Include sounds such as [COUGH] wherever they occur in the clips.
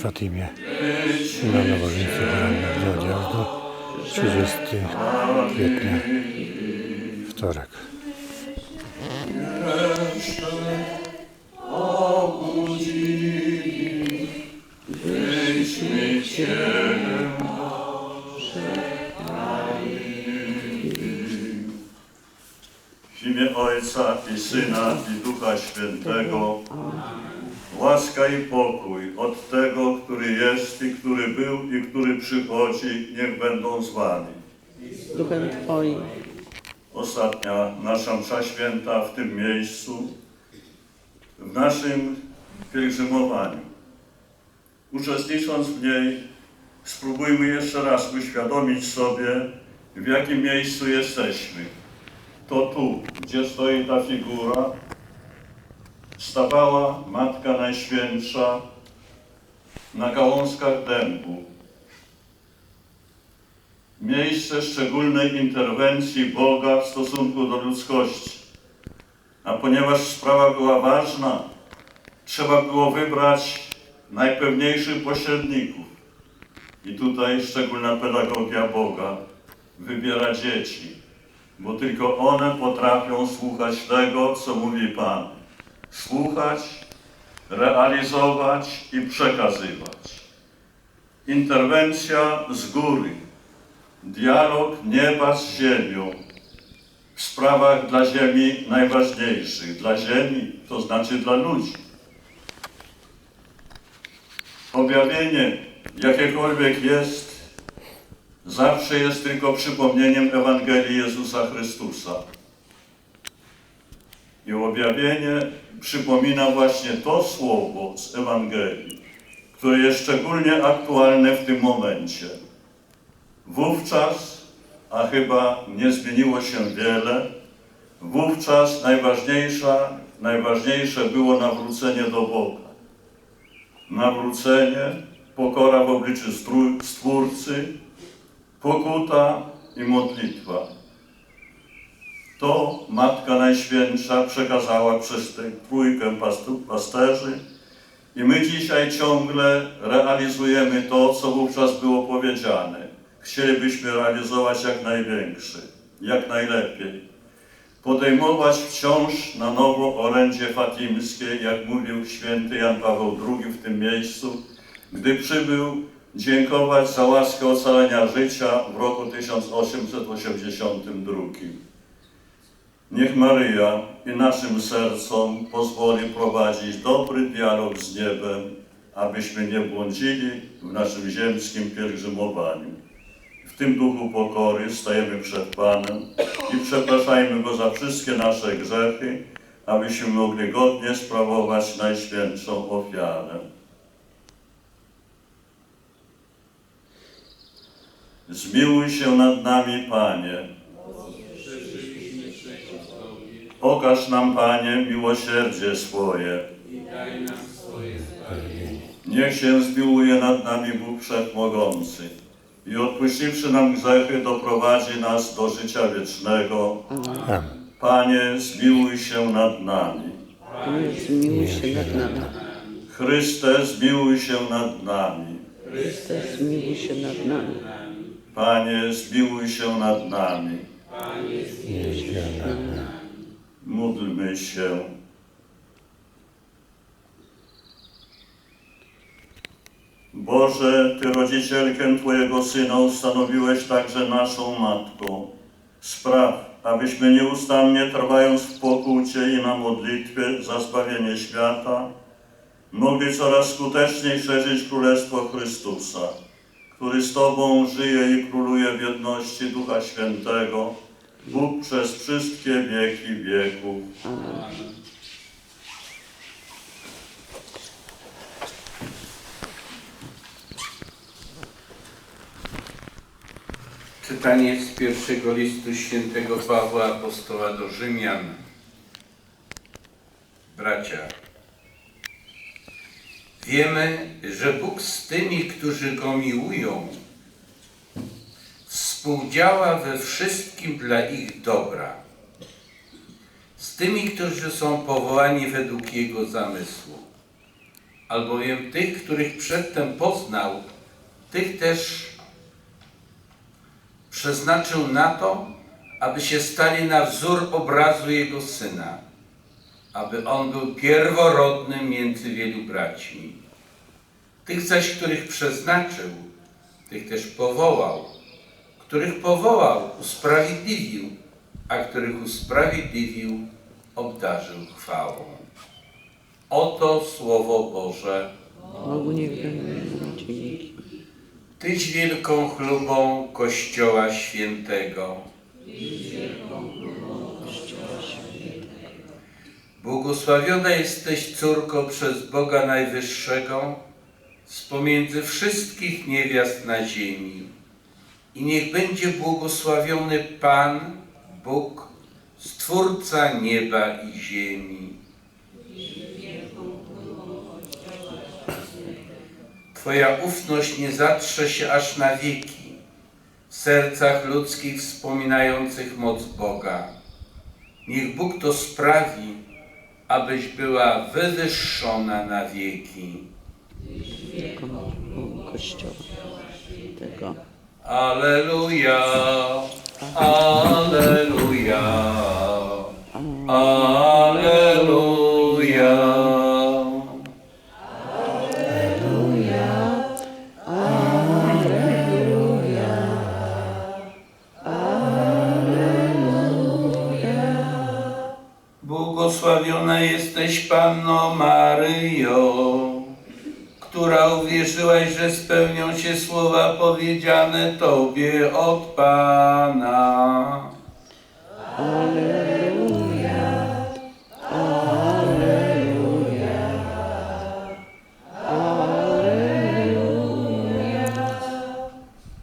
w Fatimie. Na nabożeństwie porannym do odjazdu 30 kwietnia, wtorek. W imię Ojca i Syna i Ducha Świętego, łaska i pokój od tego, który jest i który był i który przychodzi, niech będą z Wami. z duchem Twoim. Ostatnia nasza msza święta w tym miejscu, w naszym pielgrzymowaniu. Uczestnicząc w niej, spróbujmy jeszcze raz uświadomić sobie, w jakim miejscu jesteśmy. To tu, gdzie stoi ta figura, stawała Matka Najświętsza na gałązkach dębu. Miejsce szczególnej interwencji Boga w stosunku do ludzkości. A ponieważ sprawa była ważna, trzeba było wybrać najpewniejszych pośredników. I tutaj szczególna pedagogia Boga wybiera dzieci, bo tylko one potrafią słuchać tego, co mówi Pan. Słuchać, realizować i przekazywać. Interwencja z góry, dialog nieba z ziemią w sprawach dla ziemi najważniejszych. Dla ziemi, to znaczy dla ludzi. Objawienie, jakiekolwiek jest, zawsze jest tylko przypomnieniem Ewangelii Jezusa Chrystusa. I objawienie przypomina właśnie to słowo z Ewangelii, które jest szczególnie aktualne w tym momencie. Wówczas, a chyba nie zmieniło się wiele, wówczas najważniejsza, najważniejsze było nawrócenie do Boga. Nawrócenie, pokora w obliczu Stwórcy, pokuta i modlitwa. To Matka Najświętsza przekazała przez tę trójkę pasterzy i my dzisiaj ciągle realizujemy to, co wówczas było powiedziane. Chcielibyśmy realizować jak największy, jak najlepiej. Podejmować wciąż na nowo orędzie fatimskie, jak mówił święty Jan Paweł II w tym miejscu, gdy przybył dziękować za łaskę ocalenia życia w roku 1882. Niech Maryja i naszym sercom pozwoli prowadzić dobry dialog z niebem, abyśmy nie błądzili w naszym ziemskim pielgrzymowaniu. Tym duchu pokory stajemy przed Panem i przepraszajmy Go za wszystkie nasze grzechy, abyśmy mogli godnie sprawować Najświętszą ofiarę. Zmiłuj się nad nami, Panie. Okaż nam, Panie, miłosierdzie swoje. Niech się zmiłuje nad nami Bóg Wszechmogący i odpuściwszy nam grzechy, doprowadzi nas do życia wiecznego. Amen. Panie, zmiłuj się nad nami. Panie, zmiłuj się nad nami. Chryste, zmiłuj się nad nami. Chryste, zmiłuj się nad nami. Panie, zmiłuj się nad nami. Módlmy się. Boże, Ty rodzicielkę Twojego Syna ustanowiłeś także naszą Matką. Spraw, abyśmy nieustannie trwając w pokucie i na modlitwie za zbawienie świata, mogli coraz skuteczniej szerzyć Królestwo Chrystusa, który z Tobą żyje i króluje w jedności Ducha Świętego, Bóg przez wszystkie wieki wieków. Czytanie z pierwszego listu świętego Pawła Apostoła do Rzymian. Bracia, wiemy, że Bóg z tymi, którzy Go miłują, współdziała we wszystkim dla ich dobra. Z tymi, którzy są powołani według Jego zamysłu. albowiem tych, których przedtem poznał, tych też przeznaczył na to, aby się stali na wzór obrazu Jego Syna, aby On był pierworodnym między wielu braćmi. Tych zaś, których przeznaczył, tych też powołał. Których powołał, usprawiedliwił, a których usprawiedliwił, obdarzył chwałą. Oto Słowo Boże. Bogu niech. Tyś wielką chlubą Kościoła Świętego. Błogosławiona jesteś, córko, przez Boga Najwyższego, z pomiędzy wszystkich niewiast na ziemi. I niech będzie błogosławiony Pan, Bóg, Stwórca nieba i ziemi. Twoja ufność nie zatrze się aż na wieki w sercach ludzkich wspominających moc Boga. Niech Bóg to sprawi, abyś była wywyższona na wieki. Kościoła tego. Aleluja, aleluja, aleluja. Jesteś Panno Maryjo, która uwierzyłaś, że spełnią się słowa powiedziane Tobie od Pana.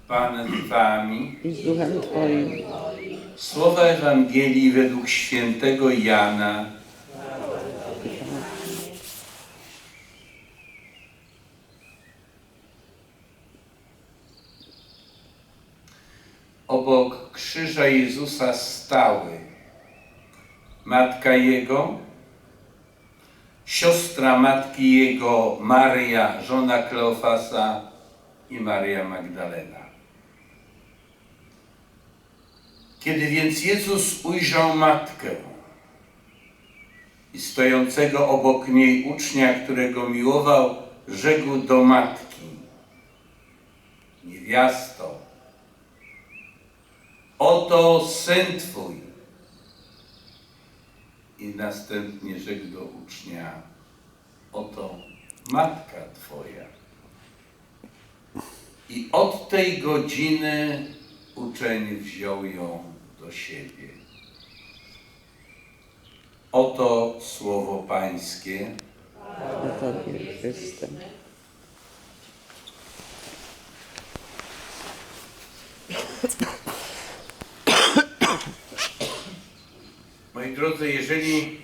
Pan z Wami. I z duchem Twoim. Słowa Ewangelii według świętego Jana. Obok krzyża Jezusa stały matka Jego, siostra matki Jego Maria, żona Kleofasa i Maria Magdalena. Kiedy więc Jezus ujrzał matkę i stojącego obok niej ucznia, którego miłował, rzekł do matki: Niewiasto, oto syn twój. I następnie rzekł do ucznia: Oto matka twoja. I od tej godziny uczeń wziął ją do siebie. Oto słowo Pańskie. Moi drodzy, jeżeli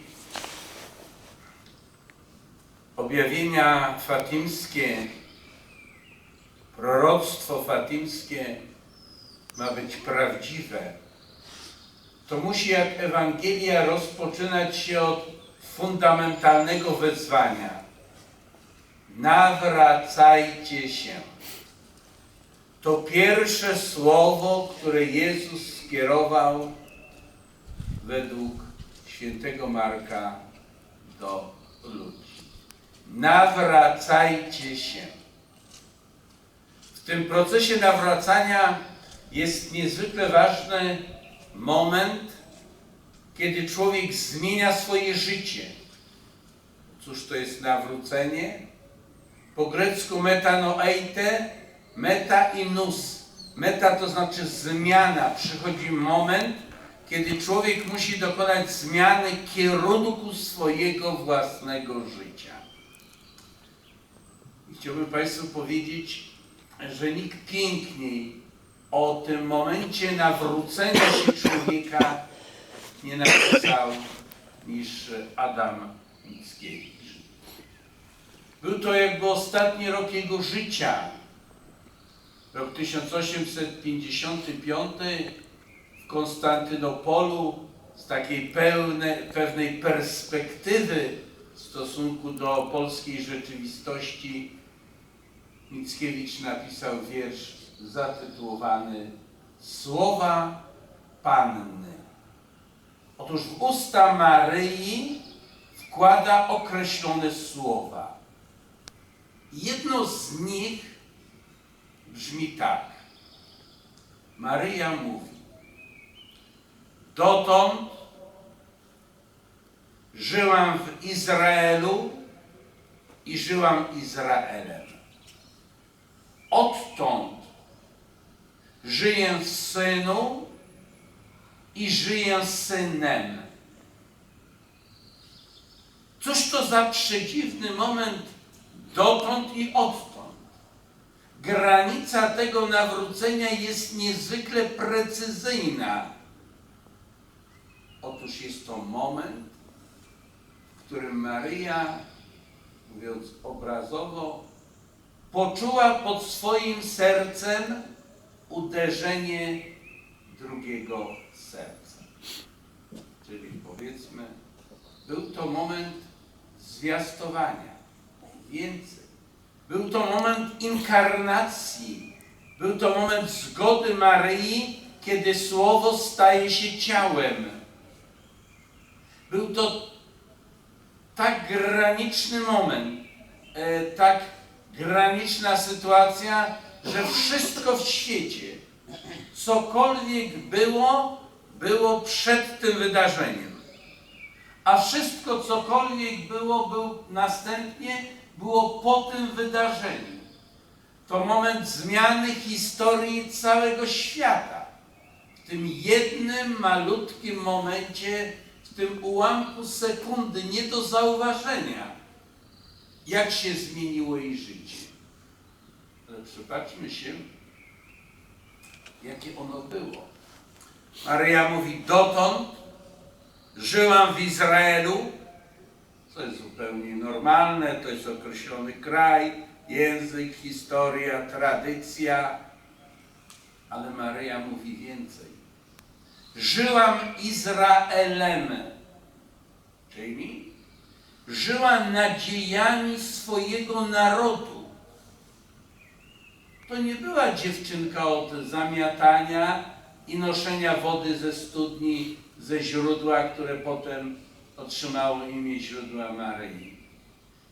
objawienia fatimskie, proroctwo fatimskie ma być prawdziwe, to musi jak Ewangelia rozpoczynać się od fundamentalnego wezwania. Nawracajcie się. To pierwsze słowo, które Jezus skierował według świętego Marka do ludzi. Nawracajcie się. W tym procesie nawracania jest niezwykle ważny moment, kiedy człowiek zmienia swoje życie. Cóż to jest nawrócenie? Po grecku metanoeite, meta i nous. Meta to znaczy zmiana. Przychodzi moment, kiedy człowiek musi dokonać zmiany kierunku swojego własnego życia. I chciałbym Państwu powiedzieć, że nikt piękniej o tym momencie nawrócenia się człowieka nie napisał niż Adam Mickiewicz. Był to jakby ostatni rok jego życia. Rok 1855 w Konstantynopolu z takiej pełne, pewnej perspektywy w stosunku do polskiej rzeczywistości Mickiewicz napisał wiersz zatytułowany Słowa Panny. Otóż w usta Maryi wkłada określone słowa. Jedno z nich brzmi tak. Maryja mówi: Dotąd żyłam w Izraelu i żyłam Izraelem. Odtąd żyję w synu i żyję synem. Cóż to za przedziwny moment dotąd i odtąd. Granica tego nawrócenia jest niezwykle precyzyjna. Otóż jest to moment, w którym Maryja, mówiąc obrazowo, poczuła pod swoim sercem uderzenie drugiego serca. Czyli powiedzmy, był to moment zwiastowania. Więcej. Był to moment inkarnacji. Był to moment zgody Maryi, kiedy Słowo staje się ciałem. Był to tak graniczny moment, e, tak graniczna sytuacja, że wszystko w świecie, cokolwiek było, było przed tym wydarzeniem. A wszystko, cokolwiek było, był następnie, było po tym wydarzeniu. To moment zmiany historii całego świata. W tym jednym malutkim momencie, w tym ułamku sekundy, nie do zauważenia, jak się zmieniło jej życie. Ale przypatrzmy się, jakie ono było. Maryja mówi, dotąd żyłam w Izraelu, co jest zupełnie normalne, to jest określony kraj, język, historia, tradycja, ale Maryja mówi więcej. Żyłam Izraelem, czyli żyła nadziejami swojego narodu. To nie była dziewczynka od zamiatania i noszenia wody ze studni, ze źródła, które potem otrzymało imię źródła Maryi.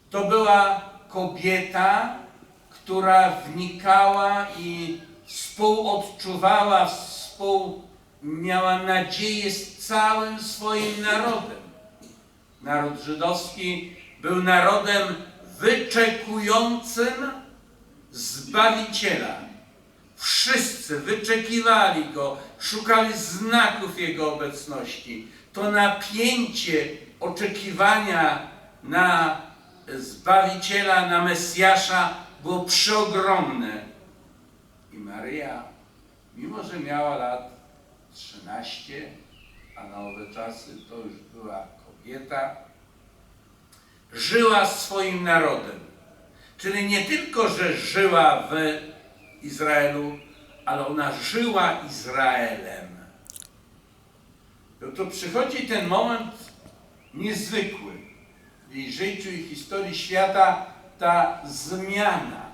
To była kobieta, która wnikała i współodczuwała, współ miała nadzieję z całym swoim narodem. Naród żydowski był narodem wyczekującym Zbawiciela. Wszyscy wyczekiwali Go, szukali znaków Jego obecności. To napięcie oczekiwania na Zbawiciela, na Mesjasza było przeogromne. I Maryja, mimo że miała lat 13, a na owe czasy to już była kobieta, żyła swoim narodem. Czyli nie tylko, że żyła w Izraelu, ale ona żyła Izraelem. No to przychodzi ten moment niezwykły w życiu i historii świata, ta zmiana.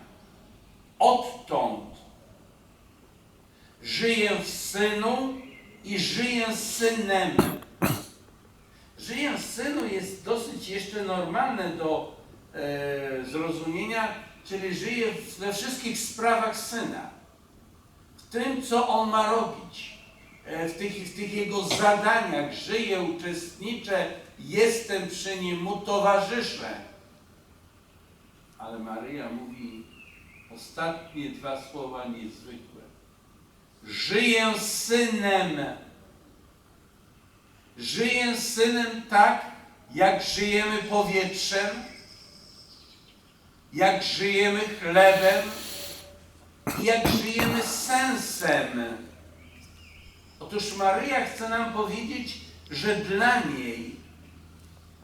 Odtąd żyję w Synu i żyję Synem. Żyję w Synu jest dosyć jeszcze normalne do e, zrozumienia, czyli żyje we wszystkich sprawach Syna. W tym, co On ma robić. E, w, tych, w tych Jego zadaniach żyję, uczestniczę, jestem przy Nim, Mu towarzyszę. Ale Maryja mówi ostatnie dwa słowa niezwykłe. Żyję Synem. Żyję Synem tak, jak żyjemy powietrzem, jak żyjemy chlebem, jak żyjemy sensem. Otóż Maryja chce nam powiedzieć, że dla niej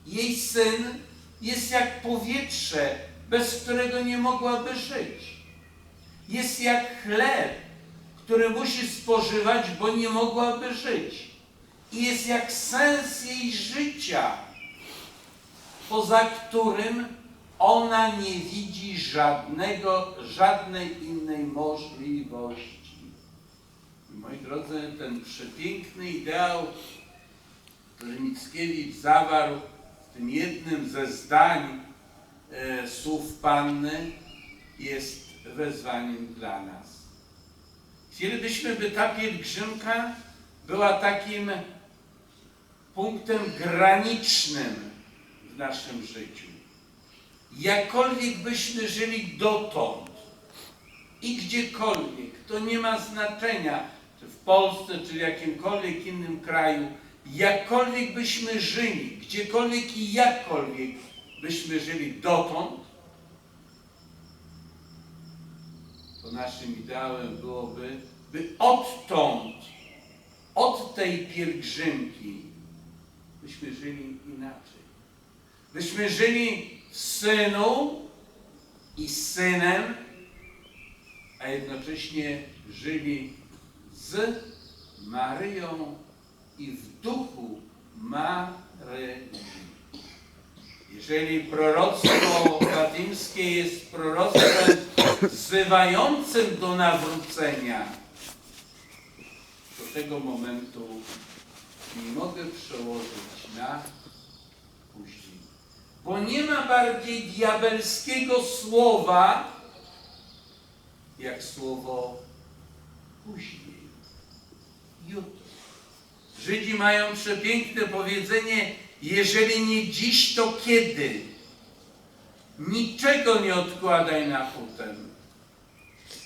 jej syn jest jak powietrze, bez którego nie mogłaby żyć. Jest jak chleb, który musi spożywać, bo nie mogłaby żyć. I jest jak sens jej życia. poza którym ona nie widzi żadnego, żadnej innej możliwości. Moi drodzy, ten przepiękny ideał, który Mickiewicz zawarł w tym jednym ze zdań e, słów Panny, jest wezwaniem dla nas. Chcielibyśmy, by ta pielgrzymka była takim punktem granicznym w naszym życiu. Jakkolwiek byśmy żyli dotąd i gdziekolwiek, to nie ma znaczenia, czy w Polsce, czy w jakimkolwiek innym kraju, jakkolwiek byśmy żyli, gdziekolwiek i jakkolwiek byśmy żyli dotąd, to naszym ideałem byłoby, by odtąd, od tej pielgrzymki, byśmy żyli inaczej. Byśmy żyli w Synu i Synem, a jednocześnie żyli z Maryją i w duchu Maryi. Jeżeli proroctwo fatimskie jest proroctwem wzywającym do nawrócenia, do tego momentu nie mogę przełożyć na później. Bo nie ma bardziej diabelskiego słowa, jak słowo później, jutro. Żydzi mają przepiękne powiedzenie, jeżeli nie dziś, to kiedy? Niczego nie odkładaj na potem.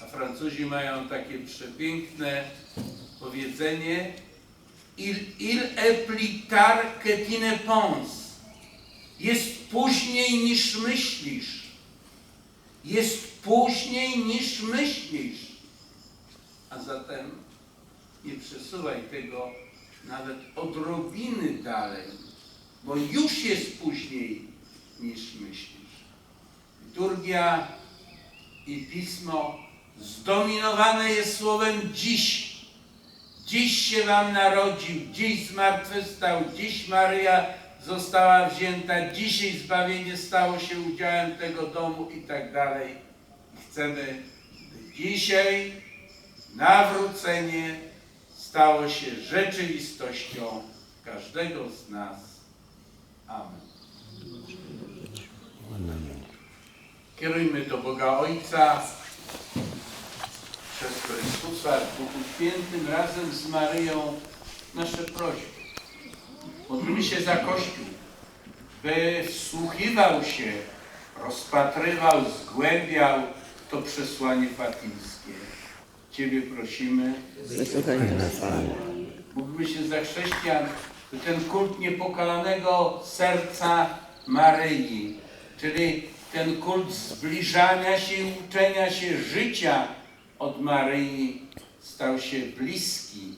A Francuzi mają takie przepiękne powiedzenie il, il est plus tard que tu ne penses. Jest później niż myślisz. Jest później niż myślisz. A zatem nie przesuwaj tego nawet odrobiny dalej, bo już jest później niż myślisz. Liturgia i pismo zdominowane jest słowem dziś. Dziś się wam narodził, dziś zmartwychwstał, dziś Maryja została wzięta, dzisiaj zbawienie stało się udziałem tego domu i tak dalej. Chcemy, by dzisiaj nawrócenie stało się rzeczywistością każdego z nas. Amen. Kierujmy do Boga Ojca przez Chrystusa w Duchu Świętym razem z Maryją nasze prośby. Modlimy się za Kościół, by wsłuchiwał się, rozpatrywał, zgłębiał to przesłanie fatimskie. Ciebie prosimy, Wysłuchaj nas. Módlmy się za chrześcijan, ten kult niepokalanego serca Maryi, czyli ten kult zbliżania się i uczenia się życia od Maryi, stał się bliski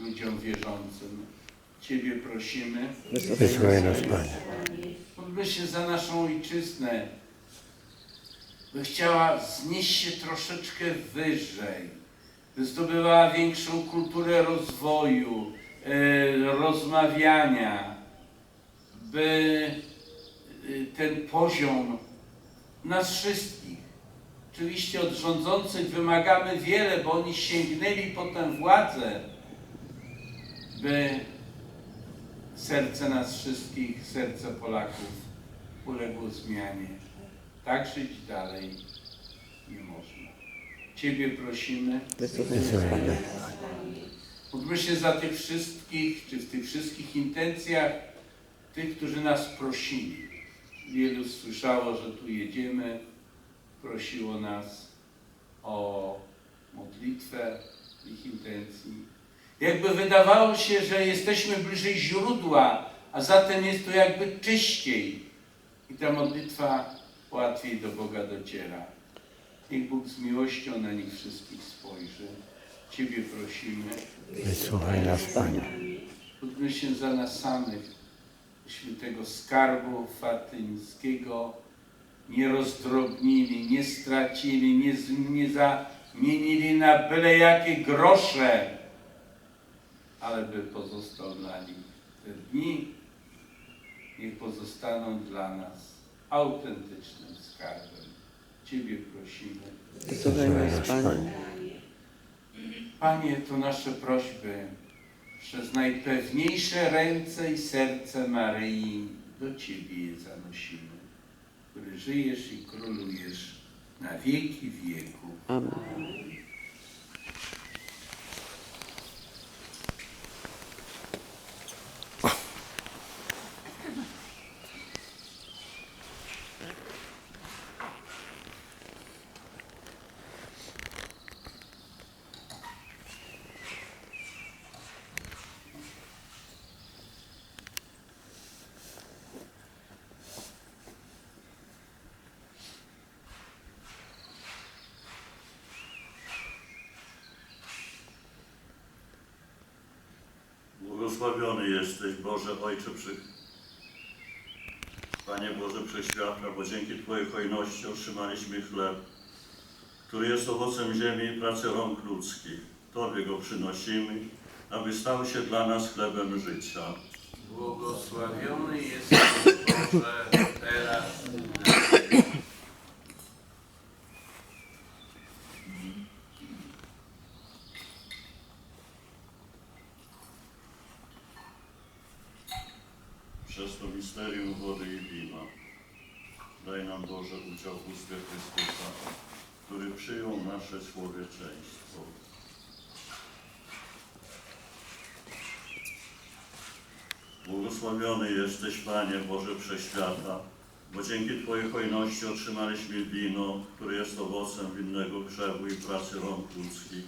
ludziom wierzącym. Ciebie prosimy. Wysłuchaj nas, Panie. Módlmy się za naszą ojczyznę, by chciała znieść się troszeczkę wyżej, by zdobywała większą kulturę rozwoju, e, rozmawiania, by e, ten poziom nas wszystkich, oczywiście od rządzących wymagamy wiele, bo oni sięgnęli po tę władzę, by serce nas wszystkich, serce Polaków uległo zmianie. Tak żyć dalej nie można. Ciebie prosimy, Panie. Módlmy się za tych wszystkich, czy w tych wszystkich intencjach, tych, którzy nas prosili. Wielu słyszało, że tu jedziemy, prosiło nas o modlitwę ich intencji. Jakby wydawało się, że jesteśmy bliżej źródła, a zatem jest to jakby czyściej. I ta modlitwa łatwiej do Boga dociera. Niech Bóg z miłością na nich wszystkich spojrzy. Ciebie prosimy. Wysłuchaj nas, Panie. Módlmy się za nas samych, byśmy tego skarbu fatyńskiego nie rozdrobnili, nie stracili, nie, zamienili na byle jakie grosze, ale by pozostał dla nich te dni niech pozostaną dla nas autentycznym skarbem. Ciebie prosimy. Wysłuchaj nas, Panie. Panie, to nasze prośby przez najpewniejsze ręce i serce Maryi do Ciebie je zanosimy, który żyjesz i królujesz na wieki wieków. Amen. Błogosławiony jesteś, Boże Ojcze przy... Panie Boże Wszechświata, bo dzięki Twojej hojności otrzymaliśmy chleb, który jest owocem ziemi i pracy rąk ludzkich. Tobie go przynosimy, aby stał się dla nas chlebem życia. Błogosławiony jesteś Boże teraz i na wieki. Przez to misterium wody i wina daj nam Boże udział w ustwie Chrystusa, który przyjął nasze człowieczeństwo. Błogosławiony jesteś, Panie Boże Wszechświata, bo dzięki Twojej hojności otrzymaliśmy wino, które jest owocem winnego krzewu i pracy rąk ludzkich.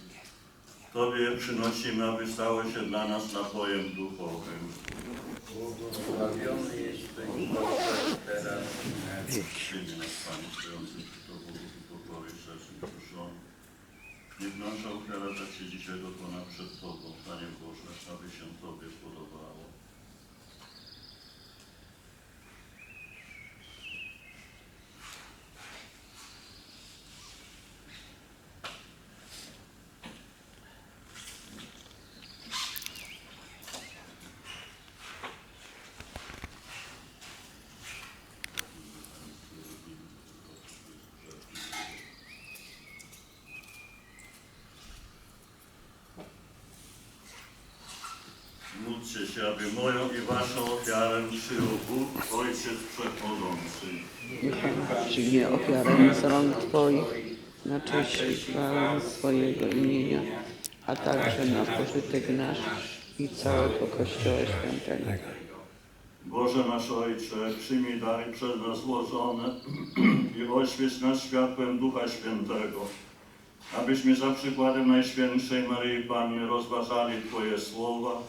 Tobie przynosimy, aby stało się dla nas napojem duchowym. Błogosławiony jesteś Boże teraz i na wieki. Przyjmie nas Panie stojący przy Tobą i pokory duszą. Niech nasza ofiara tak się dzisiaj dokona przed Tobą, Panie Boże, aby się Tobie podobało. Się, aby moją i Waszą ofiarę przyjął Bóg, Ojciec Wszechmogący. Niech Pan przyjmie ofiarę z rąk Twoich na cześć i chwałę swojego imienia, a także na pożytek nasz i całego Kościoła Świętego. Boże nasz Ojcze, przyjmij dary przez nas złożone [CLEARS THROAT] i oświeć nas światłem Ducha Świętego, abyśmy za przykładem Najświętszej Maryi Panny rozważali Twoje słowa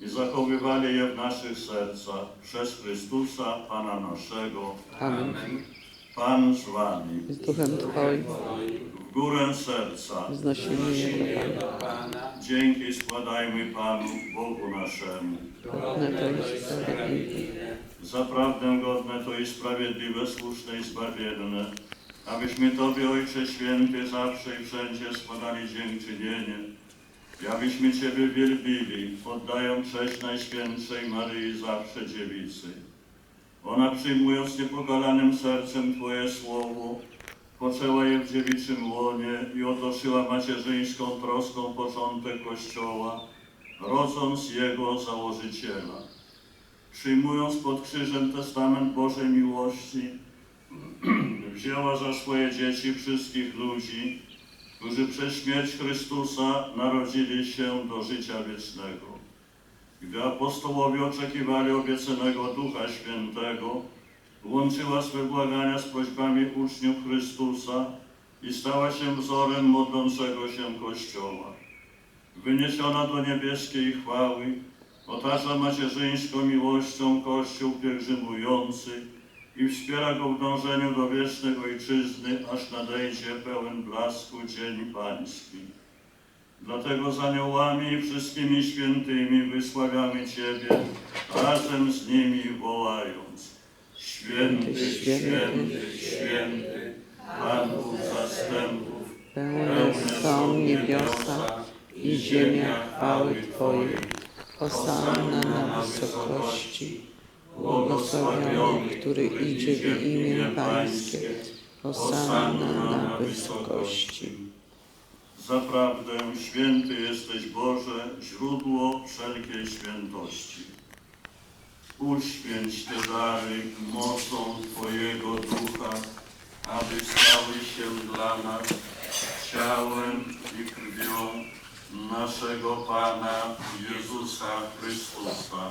i zachowywali je w naszych sercach przez Chrystusa, Pana naszego. Amen. Pan z Wami. Z duchem Twoim W górę serca wznosimy je do Pana. Dzięki składajmy Panu, Bogu naszemu. Godne to jest sprawiedliwe. Zaprawdę godne to i sprawiedliwe, słuszne i zbawienne, abyśmy Tobie, Ojcze Święty, zawsze i wszędzie składali dziękczynienie abyśmy Ciebie wielbili, oddając cześć Najświętszej Maryi zawsze Dziewicy. Ona przyjmując niepokalanym sercem Twoje słowo, poczęła je w dziewiczym łonie i otoczyła macierzyńską troską początek Kościoła, rodząc Jego założyciela przyjmując pod krzyżem testament Bożej miłości, [CLEARS THROAT] wzięła za swoje dzieci wszystkich ludzi, którzy przez śmierć Chrystusa narodzili się do życia wiecznego. Gdy apostołowie oczekiwali obiecanego Ducha Świętego, łączyła swe błagania z prośbami uczniów Chrystusa i stała się wzorem modlącego się Kościoła. Wyniesiona do niebieskiej chwały, otacza macierzyńską miłością Kościół pielgrzymujący i wspiera go w dążeniu do wiecznej Ojczyzny, aż nadejdzie pełen blasku dzień Pański. Dlatego z aniołami i wszystkimi świętymi wysławiamy Ciebie, razem z nimi wołając. Święty, święty, święty, Pan Bóg zastępów, Pełne są niebiosa i ziemia chwały Twojej. Hosanna na wysokości. Błogosławiony, który idzie w imię Pańskie. Hosanna na wysokości. Zaprawdę święty jesteś Boże, źródło wszelkiej świętości. Uświęć te dary mocą Twojego Ducha, aby stały się dla nas ciałem i krwią naszego Pana Jezusa Chrystusa.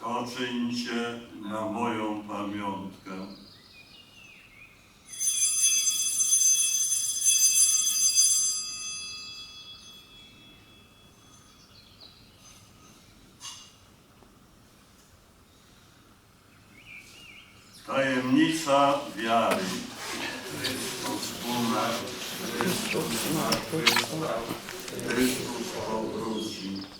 To czyńcie na moją pamiątkę. Tajemnica wiary. Umarł, Chrystus Chrystus powróci.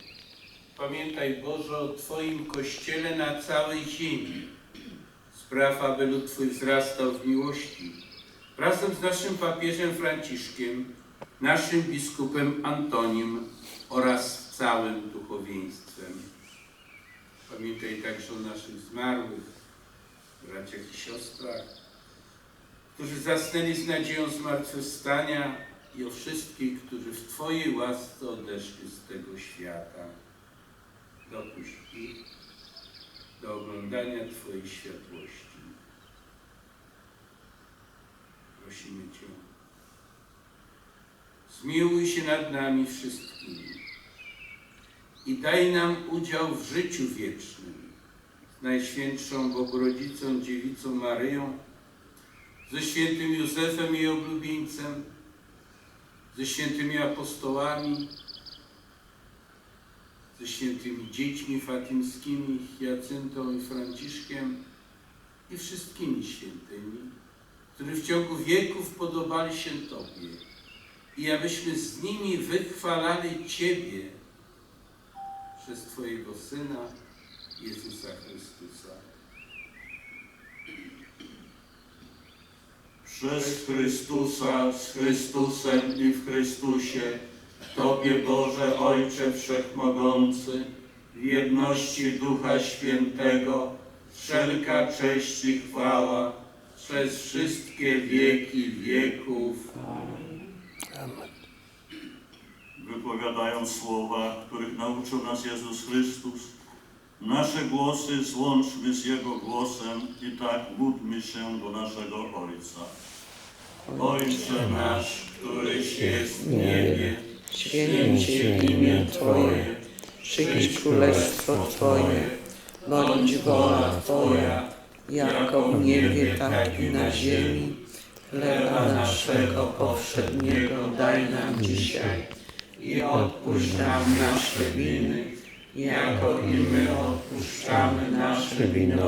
Pamiętaj Boże o Twoim Kościele na całej ziemi. Spraw, aby lud Twój wzrastał w miłości. Razem z naszym papieżem Franciszkiem, naszym biskupem Antonim oraz całym duchowieństwem. Pamiętaj także o naszych zmarłych, braciach i siostrach, którzy zasnęli z nadzieją zmartwychwstania i o wszystkich, którzy w Twojej łasce odeszli z tego świata. Dopuść ich do oglądania Twojej światłości. Prosimy Cię. Zmiłuj się nad nami wszystkimi i daj nam udział w życiu wiecznym z Najświętszą Bogorodzicą Dziewicą Maryją, ze świętym Józefem jej oblubieńcem, ze świętymi apostołami, ze świętymi dziećmi fatimskimi, Jacyntą i Franciszkiem i wszystkimi świętymi, którzy w ciągu wieków podobali się Tobie i abyśmy z nimi wychwalali Ciebie przez Twojego Syna, Jezusa Chrystusa. Przez Chrystusa, z Chrystusem i w Chrystusie, Tobie Boże Ojcze Wszechmogący, w jedności Ducha Świętego, wszelka cześć i chwała przez wszystkie wieki wieków. Wypowiadając słowa, których nauczył nas Jezus Chrystus, nasze głosy złączmy z Jego głosem i tak módlmy się do naszego Ojca. Ojcze nasz, któryś jest w niebie, Święć imię Twoje, przyjdź królestwo Twoje, bądź wola Twoja, jako w niebie, tak i na ziemi. Chleba naszego powszedniego daj nam dzisiaj i odpuść nam nasze winy, jako i my odpuszczamy naszym winowajcom.